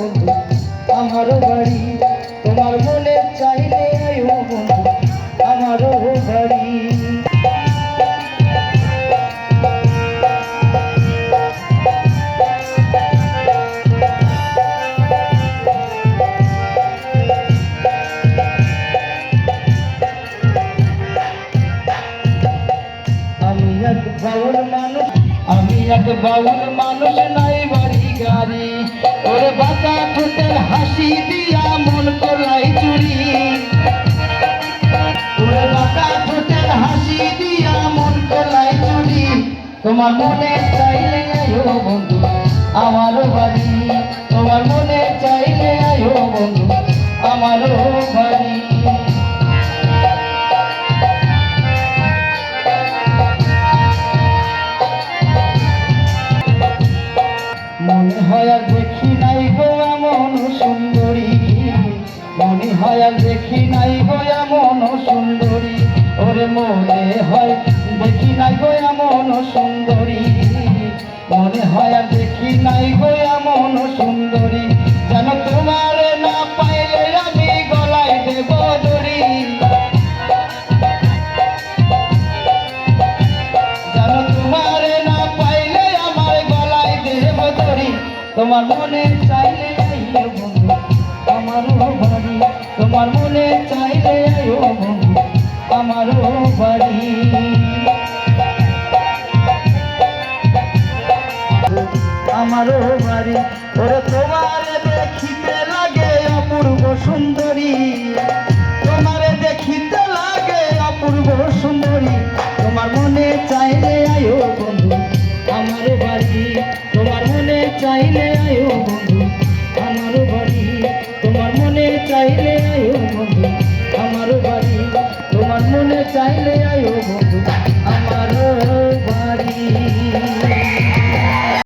বন্ধু আমারও বাড়ি, তোমার মনে চাইলে আয়ো বন্ধু, আমারও বাড়ি। আমি এক বাউল মানুষ নাই হাসি দিয়া মন কলাই চুরি। হাসি দিয়া মন কলাই চুরি। তোমার মনে চাইলে আয়ো বন্ধু, আমারও বাড়ি। তোমার মনে চাইলে আয়ো বন্ধু, আমারও বাড়ি। মনে হয় আর দেখি মনে হয় আর দেখি নাই গো এমন সুন্দরী। ওরে মনে হয় দেখি নাই গো এমন সুন্দরী। মনে হয় আর দেখি নাই গো এমন সুন্দরী। যেন তোমার না পাইলে আমি গলায় দেব দড়ি। যেন তোমার না পাইলে আমার গলায় দেব দড়ি। তোমার মনে চাইলে আইও মনে চাইলে আমারও বাড়ি। আমারও বাড়ি। ওরে, তোমার দেখিতে লাগে অপূর্ব সুন্দরী। তোমার দেখিতে লাগে অপূর্ব সুন্দরী। তোমার মনে চাইলে আয়ো বন্ধু আমার বাড়ি। তোমার মনে চাইলে চাইলে আয়ো বন্ধু।